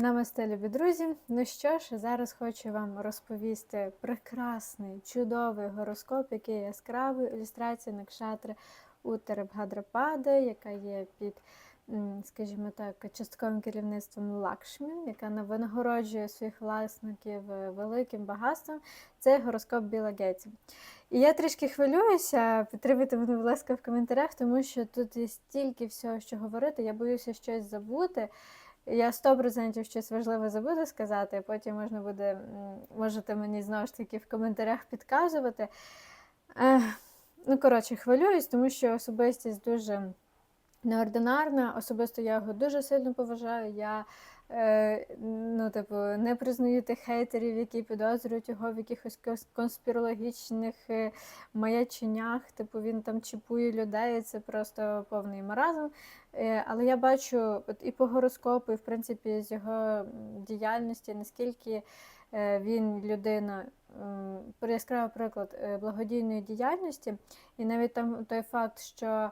Намасте, любі друзі! Ну що ж, зараз хочу вам розповісти прекрасний, чудовий гороскоп, який яскравий, ілюстрація Накшатри Уттарабгадрапади, яка є під, скажімо так, частковим керівництвом Лакшмі, яка на- винагороджує своїх власників е, великим багатством. Це гороскоп Біла Гейтса. І я трішки хвилююся, підтримуйте мене, будь ласка, в коментарях, тому що тут є стільки всього, що говорити. Я боюся щось забути. Я 100% щось важливе забуду сказати, потім можна буде, можете мені знову ж таки в коментарях підказувати. Ну, коротше, хвилююсь, тому що особистість дуже неординарна. Особисто я його дуже сильно поважаю. Я е, ну, типу, не признаю хейтерів, які підозрюють його в якихось конспірологічних е, маяченнях. Типу він там чіпує людей, це просто повний маразм. Е, Але я бачу от і по гороскопу, і в принципі з його діяльності, наскільки е, він людина, яскравий приклад е, благодійної діяльності, і навіть там той факт, що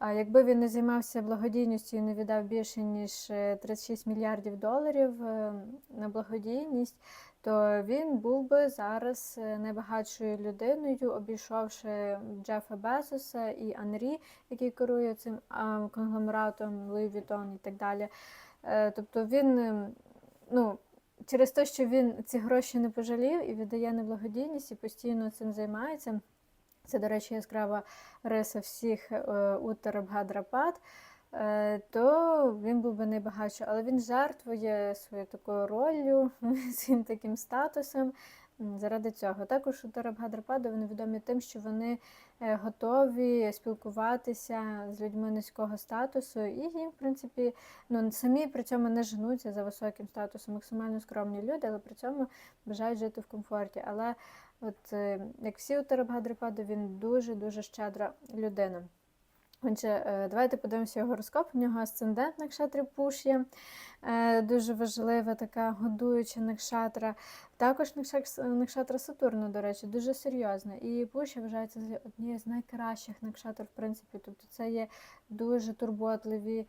якби він не займався благодійністю і не віддав більше ніж е, 36 мільярдів доларів е, на благодійність, то він був би зараз е, найбагатшою людиною, обійшовши Джефа Безоса і Анрі, який керує цим конгломератом Louis Vuitton і так далі. Е, Тобто він, ем, ну, через те, що він ці гроші не пожалів і віддає на благодійність і постійно цим займається. Це, до речі, яскрава риса всіх е, Уттарабгадрапад, е, то він був би найбагатший. Але він жертвує своєю такою роллю, своїм таким статусом заради цього. Також Уттарабгадрапади вони відомі тим, що вони е, готові спілкуватися з людьми низького статусу, і їм, в принципі, ну, самі при цьому не женуться за високим статусом, максимально скромні люди, але при цьому бажають жити в комфорті. Але От е, як всі у Терабгадрипаду, він дуже-дуже щедра людина. Отже, е, давайте подивимося його гороскоп. У нього асцендент накшатри Пуш'я, е, дуже важлива така годуюча накшатра. Також накшатра Сатурна, до речі, дуже серйозна. І Пуш'я вважається однією з найкращих накшатр, в принципі. Тобто це є дуже турботливі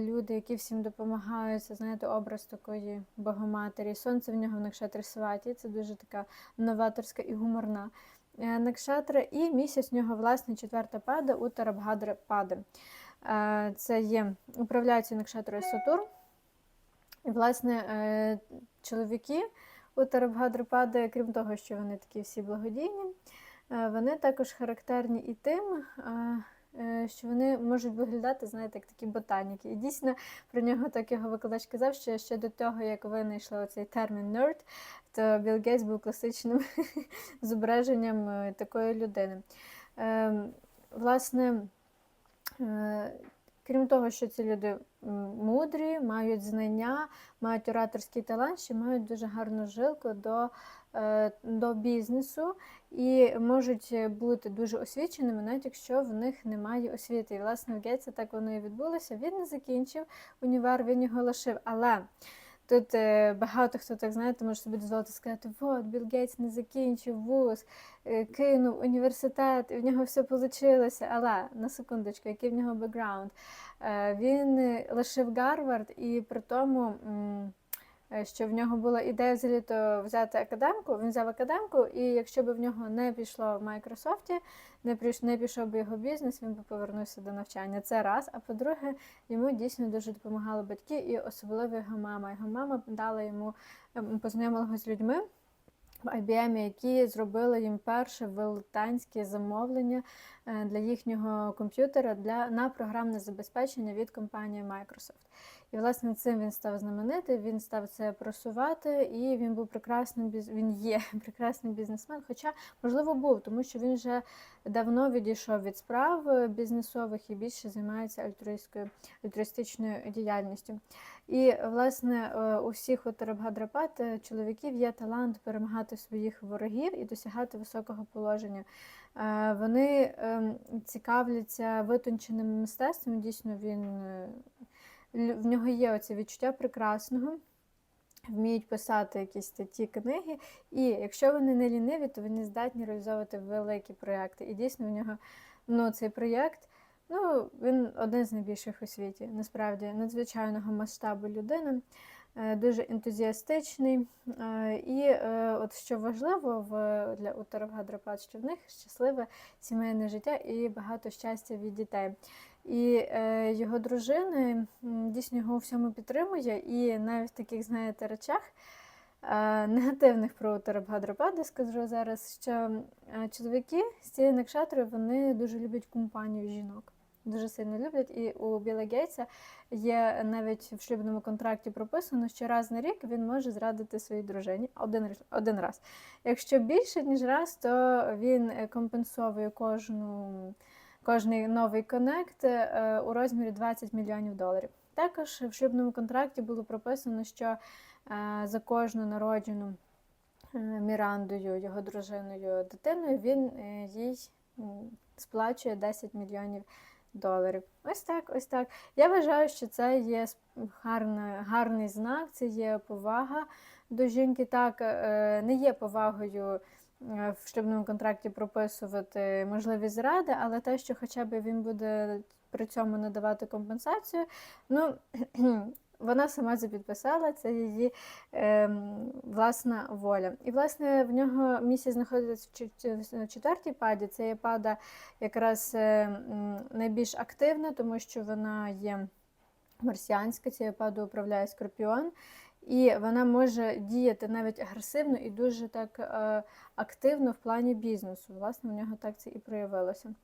люди, які всім допомагають. Це, знаєте, образ такої богоматері. Сонце в нього в накшатрі Сваті, це дуже така новаторська і гуморна е, накшатра, і місяць в нього власне четверта пада у Тарабгадри пади. Е, Це є управляючий накшатрою Сатурн. І, власне, е, чоловіки у Тарабгадри пади, крім того, що вони такі всі благодійні, е, вони також характерні і тим, е, е, що вони можуть виглядати, знаєте, як такі ботаніки. І дійсно про нього так його викладач казав, що ще до того, як винайшли цей термін nerd, то Білл Гейтс був класичним зображенням е, такої людини. Ем, Власне, е, крім того, що ці люди мудрі, мають знання, мають ораторський талант, ще мають дуже гарну жилку до, е, до бізнесу і можуть бути дуже освіченими, навіть якщо в них немає освіти. І, власне, в Гейтса так воно і відбулося. Він не закінчив універ, він його лишив. Але Тут е, багато хто так знаєте, може собі дозволити сказати, от Білл Гейтс не закінчив вуз, е, кинув університет, і в нього все вийшло. Але на секундочку, який в нього бекграунд? Е, він лишив Гарвард, і при тому, що в нього була ідея взагалі то взяти академку, він взяв академку, і якщо б в нього не пішло в Майкрософті, не прийш- не пішов би його бізнес, він би повернувся до навчання. Це раз. А по-друге, йому дійсно дуже допомагали батьки, і особливо його мама. Його мама дала йому ем, познайомила з людьми в IBM, які зробили їм перше велетенське замовлення е, для їхнього комп'ютера для на програмне забезпечення від компанії Microsoft. І власне цим він став знаменитий, він став це просувати, і він був прекрасним він є прекрасний бізнесмен. Хоча, можливо, був, тому що він вже давно відійшов від справ е, бізнесових і більше займається альтруїстською альтруїстичною діяльністю. І, власне, е, у всіх у Терабгадрапат е, чоловіків є талант перемагати своїх ворогів і досягати високого положення. Вони ем, цікавляться витонченим мистецтвом. Дійсно, він в нього є оце відчуття прекрасного. Вміють писати якісь статті, книги, і якщо вони не ліниві, то вони здатні реалізовувати великі проєкти. І дійсно в нього ну, цей проєкт Ну, він один з найбільших у світі, насправді надзвичайного масштабу людина. е, дуже ентузіастичний. Е, І е, от що важливо в, для Утарвгадропад, що в них щасливе сімейне життя і багато щастя від дітей. І е, його дружина дійсно його у всьому підтримує, і навіть в таких, знаєте, речах е, негативних про Утарабхадрапади скажу зараз, що е, чоловіки з цієї накшатри вони дуже люблять компанію жінок. Дуже сильно люблять. І у Біла Гейтса є навіть в шлюбному контракті прописано, що раз на рік він може зрадити своїй дружині один, один раз. Якщо більше, ніж раз, то він е, компенсовує кожну, кожний новий конект е, у розмірі 20 мільйонів доларів. Також в шлюбному контракті було прописано, що е, за кожну народжену е, Мірандою, його дружиною, дитиною, він їй сплачує 10 мільйонів доларів. Ось так, ось так. Я вважаю, що це є гарна, гарний знак, це є повага до жінки. Так, не є повагою в шлюбному контракті прописувати можливість зради, але те, що хоча б він буде при цьому надавати компенсацію, ну. Вона сама це підписала, це її ем, власна воля. І, власне, в нього місяць знаходиться в четвертій паді. Це є пада якраз е, найбільш активна, тому що вона є марсіанська, цією падою управляє скорпіон. І вона може діяти навіть агресивно і дуже так е, активно в плані бізнесу. Власне, в нього так це і проявилося.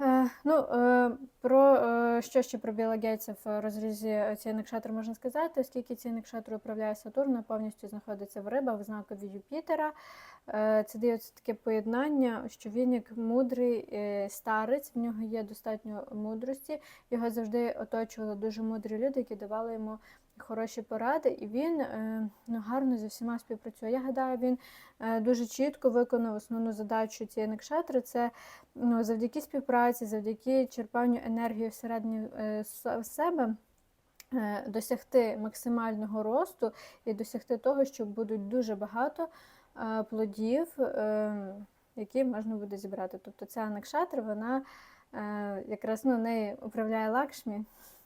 Е, ну, е, про е, що ще про Біла Гейтса в розрізі цієї накшатри можна сказати, оскільки ці накшатри управляє Сатурн, вона повністю знаходиться в рибах в знакові Юпітера. Е, це дається таке поєднання, що він як мудрий е, старець, в нього є достатньо мудрості. Його завжди оточували дуже мудрі люди, які давали йому хороші поради, і він е, ну, гарно зі всіма співпрацює. Я гадаю, він е, дуже чітко виконав основну задачу цієї накшатри. Це ну, завдяки співпраці, завдяки черпанню енергії всередині е, себе. Досягти максимального росту і досягти того, що будуть дуже багато плодів, які можна буде зібрати. Тобто ця накшатра, вона якраз ну, неї управляє Лакшмі,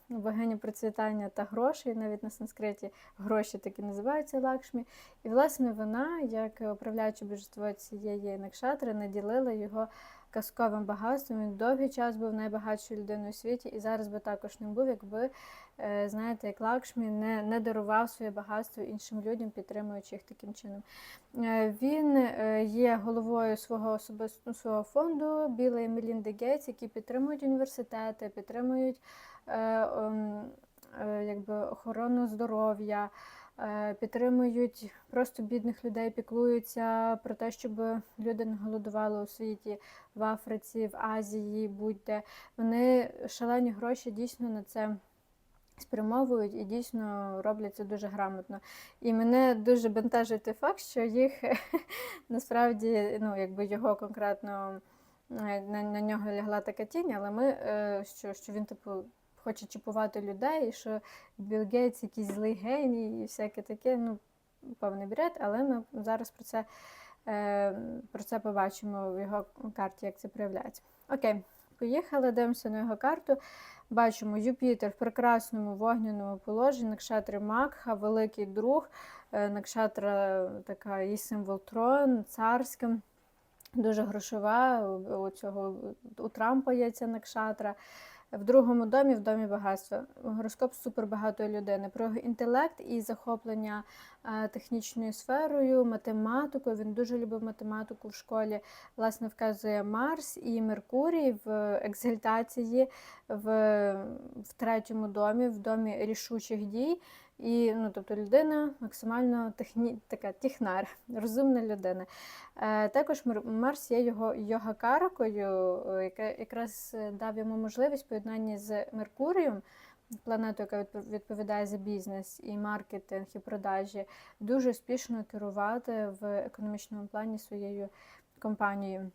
богиня процвітання та грошей, навіть на санскриті гроші такі називаються Лакшмі. І, власне, вона, як управляюче божество цієї накшатри, наділила його казковим багатством. Він довгий час був найбагатшою людиною у світі, і зараз би також не був, якби, е, знаєте, як Лакшмі не, не дарував своє багатство іншим людям, підтримуючи їх таким чином. Е, Він е, є головою свого особистого свого фонду Біла і Мелінди Гейтс, які підтримують університети, підтримують якби, охорону здоров'я, е, підтримують просто бідних людей, піклуються про те, щоб люди не голодували у світі, в Африці, в Азії, будь-де. Вони шалені гроші дійсно на це. Спрямовують і дійсно роблять це дуже грамотно. І мене дуже бентежить той факт, що їх насправді, ну, якби його конкретно е, на, на нього лягла така тінь, але ми, е, що, що він, типу, хоче чіпувати людей, що Білл Гейтс якийсь злий геній і всяке таке, ну, повний бред, але ми зараз про це, е, про це побачимо в його карті, як це проявляється. Окей, поїхали, дивимося на його карту. Бачимо Юпітер в прекрасному вогняному положенні, Накшатри Макха, великий друг, е, Накшатра така її символ трон, царська, дуже грошова. У цього у Трампа є ця Накшатра. В другому домі, в домі багатства. Гороскоп супербагатої людини. Про його інтелект і захоплення е, технічною сферою, математикою. Він дуже любив математику в школі. Власне, вказує Марс і Меркурій в екзальтації в, в третьому домі, в домі рішучих дій. І, ну, тобто людина максимально техні, така технар, розумна людина. Е, також Марс є його йога-каракою, е, яка якраз е, дав йому можливість поєднання з Меркурієм, планетою, яка відпо- відповідає за бізнес і маркетинг, і продажі, дуже успішно керувати в економічному плані своєю компанією.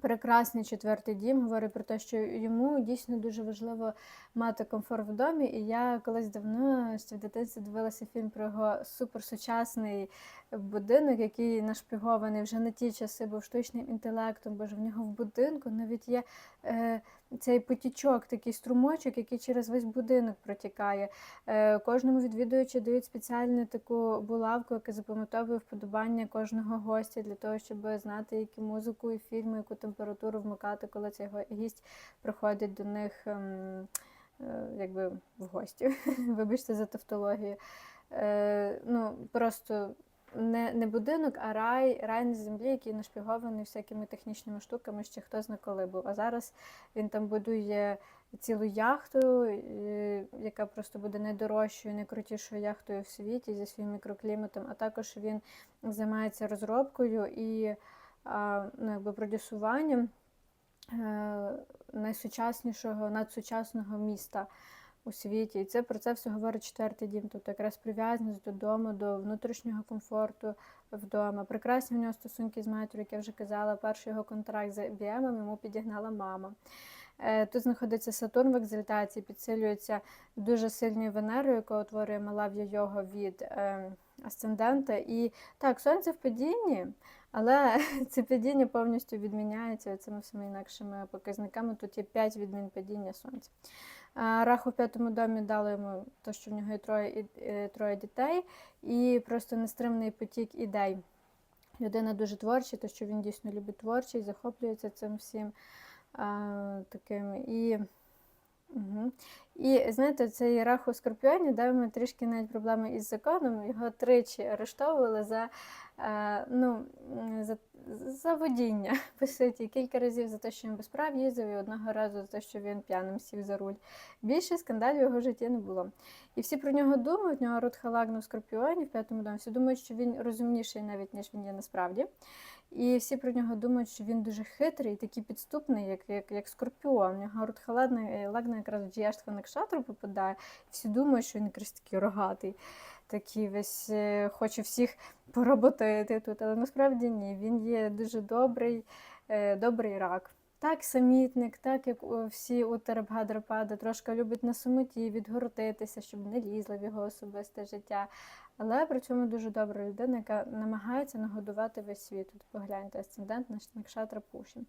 Прекрасний четвертий дім говорить про те, що йому дійсно дуже важливо мати комфорт в домі. І я колись давно ще в дитинстві дивилася фільм про його суперсучасний будинок, який нашпігований вже на ті часи був штучним інтелектом, бо ж в нього в будинку навіть є е, цей потічок, такий струмочок, який через весь будинок протікає. Е, Кожному відвідувачу дають спеціальну таку булавку, яка запам'ятовує вподобання кожного гостя для того, щоб знати, яку музику і фільми, яку температуру вмикати, коли цей гість приходить до них ем, е, якби в гості. Вибачте за тавтологію. Е, ну, просто не, не будинок, а рай, рай на землі, який нашпігований всякими технічними штуками, ще хто зна коли був. А зараз він там будує цілу яхту, яка просто буде найдорожчою, найкрутішою яхтою в світі зі своїм мікрокліматом. А також він займається розробкою і ну, якби продюсуванням е, найсучаснішого, надсучасного міста у світі. І це про це все говорить четвертий дім. Тобто якраз прив'язаність додому, до внутрішнього комфорту вдома. Прекрасні в нього стосунки з матір'ю, як я вже казала, перший його контракт з IBM йому підігнала мама. Е, Тут знаходиться Сатурн в екзальтації, підсилюється дуже сильною Венерою, яка утворює Малав'я його від е, асцендента. І так, сонце в падінні, але це падіння повністю відміняється цими всіма інакшими показниками. Тут є 5 відмін падіння сонця. Раху в п'ятому домі дали йому те, що в нього є троє, і- е, троє дітей, і просто нестримний потік ідей. Людина дуже творча, то що він дійсно любить творчість, захоплюється цим всім таким. І, угу. і знаєте, цей раху в Скорпіоні дав йому трішки навіть проблеми із законом. Його тричі арештовували за, е, ну, за, за водіння, по суті. Кілька разів за те, що він без прав їздив, і одного разу за те, що він п'яним сів за руль. Більше скандалів в його житті не було. І всі про нього думають, в нього рот халагну в Скорпіоні в п'ятому домі. Всі думають, що він розумніший навіть, ніж він є насправді. І всі про нього думають, що він дуже хитрий, такий підступний, як, як, як скорпіон. У нього рот халагна, лагна якраз в дієштва Накшатру попадає. Всі думають, що він якраз такий рогатий, такий весь е, хоче всіх поработити тут. Але насправді ні. Він є дуже добрий, е, добрий рак. Так, самітник, так як всі у Терабгадрапада, трошки любить на самоті відгородитися, щоб не лізла в його особисте життя. Але при цьому дуже добра людина, яка намагається нагодувати весь світ. Тут погляньте, асцендент на Накшатра Пуші.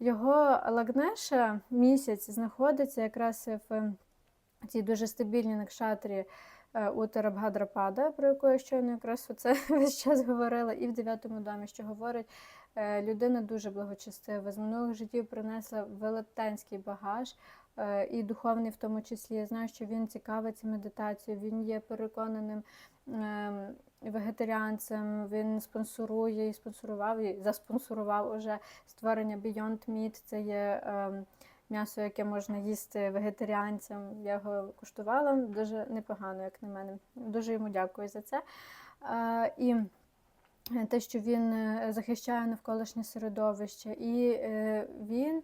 Його Лагнеша місяць знаходиться якраз в цій дуже стабільній накшатрі е, у Терабгадрапада, про яку я щойно якраз оце весь час говорила, і в дев'ятому домі, що говорить, е, людина дуже благочестива. З минулих життів принесла велетенський багаж. Е, І духовний в тому числі. Я знаю, що він цікавиться медитацією, він є переконаним ем, вегетаріанцем, він спонсорує і спонсорував, і заспонсорував уже створення Beyond Meat. Це є ем, м'ясо, яке можна їсти вегетаріанцям. Я його куштувала дуже непогано, як на мене. Дуже йому дякую за це. Е, І те, що він е, захищає навколишнє середовище, і він,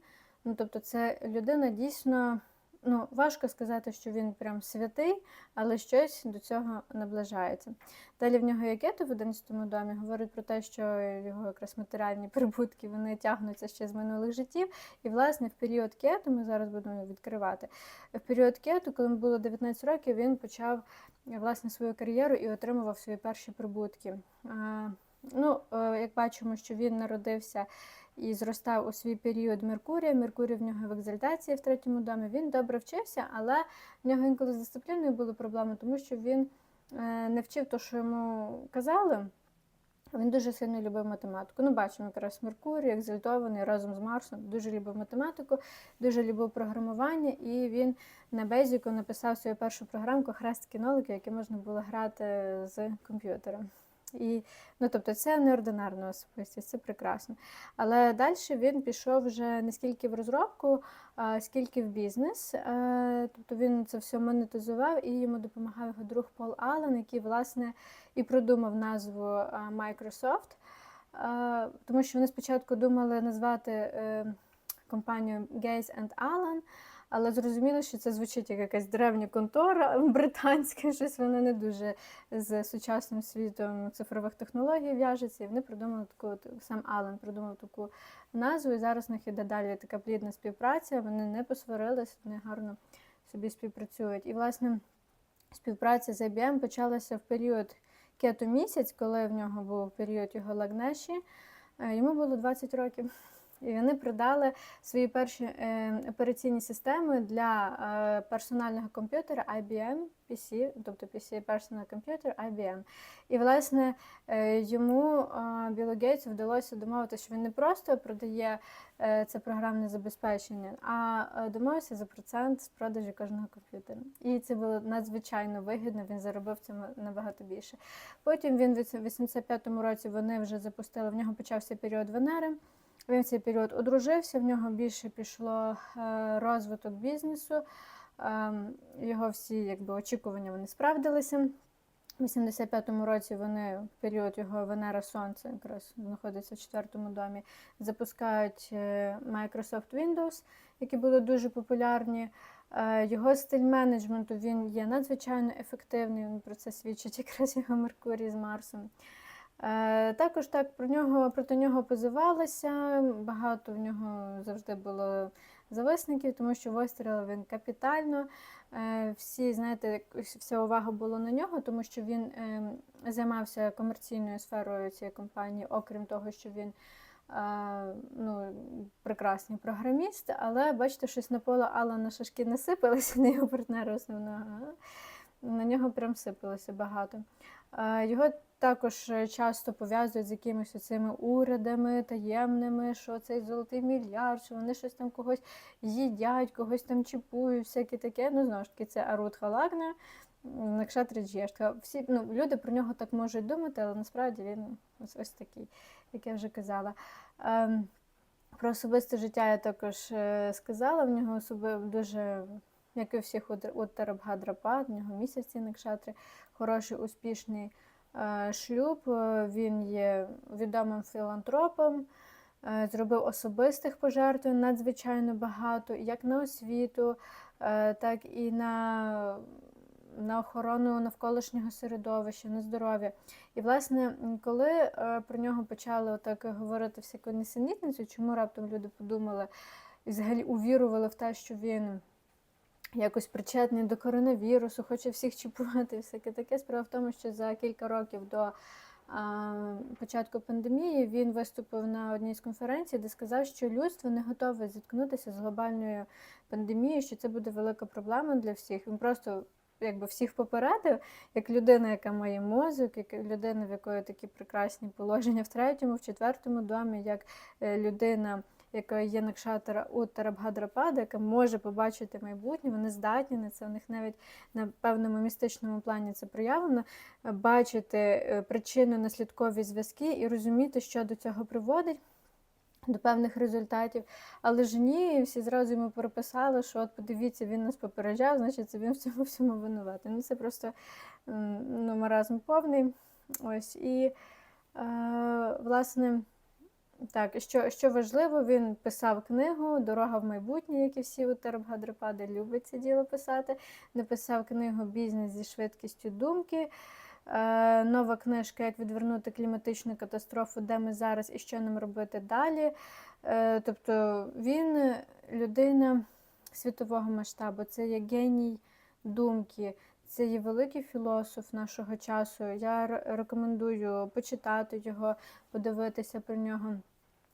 ну тобто, це людина дійсно. Ну, важко сказати, що він прям святий, але щось до цього наближається. Далі в нього є кету в 11 домі, говорить про те, що його якраз матеріальні прибутки вони тягнуться ще з минулих життів. І, власне, в період кету, ми зараз будемо відкривати, в період кету, коли йому було 19 років, він почав власне свою кар'єру і отримував свої перші прибутки. Ну, е, як бачимо, що він народився і зростав у свій період Меркурія. Меркурій в нього в екзальтації в третьому домі. Він добре вчився, але в нього інколи з дисципліною були проблеми, тому що він е, не вчив те, що йому казали. Він дуже сильно любив математику. Ну, бачимо, якраз Меркурій, екзальтований разом з Марсом, дуже любив математику, дуже любив програмування, і він на Бейзіку написав свою першу програмку Хрест кінолики, яку можна було грати з комп'ютера. І, ну, тобто це неординарна особистість, це прекрасно. Але далі він пішов вже не скільки в розробку, а скільки в бізнес. Е, Тобто він це все монетизував і йому допомагав його друг Пол Аллен, який, власне, і продумав назву е, Microsoft. Е, Тому що вони спочатку думали назвати компанію Gates and Allen, але зрозуміло, що це звучить як якась древня контора британська, щось воно не дуже з сучасним світом цифрових технологій в'яжеться. І вони придумали таку, сам Ален придумав таку назву, і зараз в них іде далі така плідна співпраця. Вони не посварились, вони гарно собі співпрацюють. І, власне, співпраця з IBM почалася в період кету місяць, коли в нього був період його лагнеші. Е, Йому було 20 років. І вони продали свої перші е, операційні системи для е, персонального комп'ютера IBM PC, тобто PC Personal Computer IBM. І, власне, е, йому Білу Гейтсу вдалося домовитися, що він не просто продає це програмне забезпечення, а домовився за процент з продажу кожного комп'ютера. І це було надзвичайно вигідно, він заробив цьому набагато більше. Потім він в 85-му році вони вже запустили, в нього почався період Венери. Він в цей період одружився, в нього більше пішло е, розвиток бізнесу. Ем, Його всі якби, очікування вони справдилися. У 85-му році вони в період його Венера Сонце якраз знаходиться в четвертому домі, запускають е, Microsoft Windows, які були дуже популярні. Е, Його стиль менеджменту він є надзвичайно ефективний. Він про це свідчить якраз його Меркурій з Марсом. Е, Також так про нього проти нього позивалися. Багато в нього завжди було зависників, тому що вистрілив він капітально. Е, Всі, знаєте, вся увага була на нього, тому що він е, займався комерційною сферою цієї компанії, окрім того, що він ну, прекрасний програміст, але бачите, щось на поле Алана шашки не сипалися на його партнера основного. На нього прям сипалося багато. Його також е, часто пов'язують з якимись цими урядами таємними, що цей золотий мільярд, що вони щось там когось їдять, когось там чіпують, всяке таке. Ну, знову ж таки, це Арут Халагна, Накшатри Джєштка. Всі ну, люди про нього так можуть думати, але насправді він ось, ось такий, як я вже казала. Ем, про особисте життя я також е, сказала. В нього особи дуже, як і у всіх Уттарабгадрапад, в нього місяці Накшатри, хороший, успішний шлюб. Е, Він є відомим філантропом, е, зробив особистих пожертв надзвичайно багато, як на освіту, е, так і на, на охорону навколишнього середовища, на здоров'я. І, власне, коли е, про нього почали отак говорити всяку несенітницю, чому раптом люди подумали і взагалі увірували в те, що він якось причетний до коронавірусу, хоче всіх чіпувати, і всяке таке. Справа в тому, що за кілька років до початку пандемії він виступив на одній з конференцій, де сказав, що людство не готове зіткнутися з глобальною пандемією, що це буде велика проблема для всіх. Він просто якби всіх попередив, як людина, яка має мозок, як людина, в якої такі прекрасні положення в третьому, в четвертому домі, як е, людина яка є Накшатара Уттарабгадрапада, яка може побачити майбутнє, вони здатні на це. У них навіть на певному містичному плані це проявлено, е, бачити е, причинно-наслідкові зв'язки і розуміти, що до цього приводить. До певних результатів, але ж ні, всі зразу йому переписали, що от подивіться, він нас попереджав, значить це він в цьому всьому винуватий. Ну це просто ну, маразм повний. Ось і е, власне. Так, що, що важливо, він писав книгу Дорога в майбутнє, як і всі у Терабгадрапади любить це діло писати. Написав книгу Бізнес зі швидкістю думки. Е, нова книжка Як відвернути кліматичну катастрофу, де ми зараз і що нам робити далі. Е, тобто він людина світового масштабу, це є геній думки. Це є великий філософ нашого часу. Я рекомендую почитати його, подивитися про нього.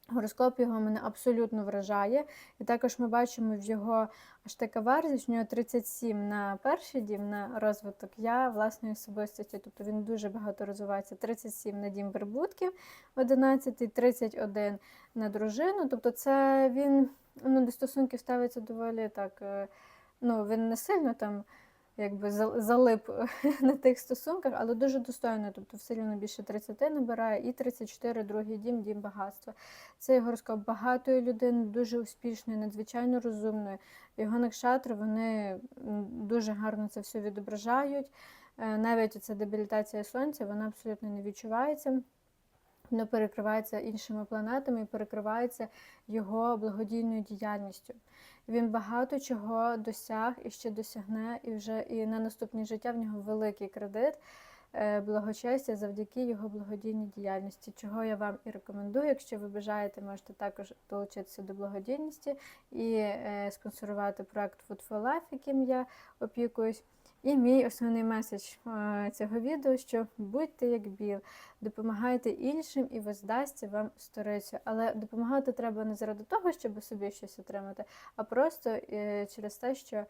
Гороскоп його мене абсолютно вражає. І також ми бачимо в його аж така версія, що в нього 37 на перший дім, на розвиток я власної особистості. Тобто він дуже багато розвивається. 37 на дім прибутків, 11, 31 на дружину. Тобто це він ну, до стосунків ставиться доволі так. е, Ну, він не сильно там якби за- залип на тих стосунках, але дуже достойно. Тобто все рівно більше 30 набирає, і 34 другий дім, дім багатства. Це гороскоп багатої людини, дуже успішної, надзвичайно розумної. Його накшатри вони дуже гарно це все відображають. Е, Навіть ця дебілітація сонця вона абсолютно не відчувається. Воно перекривається іншими планетами і перекривається його благодійною діяльністю. Він багато чого досяг і ще досягне, і вже і на наступне життя в нього великий кредит е, благочестя завдяки його благодійній діяльності, чого я вам і рекомендую. Якщо ви бажаєте, можете також долучитися до благодійності і е, спонсорувати проект Food for Life, яким я опікуюсь. І мій основний меседж е, цього відео, що будьте як біл, допомагайте іншим і воздасться вам сторицю. Але допомагати треба не заради того, щоб собі щось отримати, а просто е, через те, що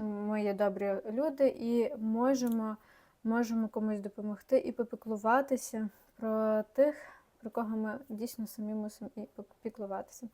ми є добрі люди і можемо, можемо комусь допомогти і попіклуватися про тих, про кого ми дійсно самі мусимо і попіклуватися.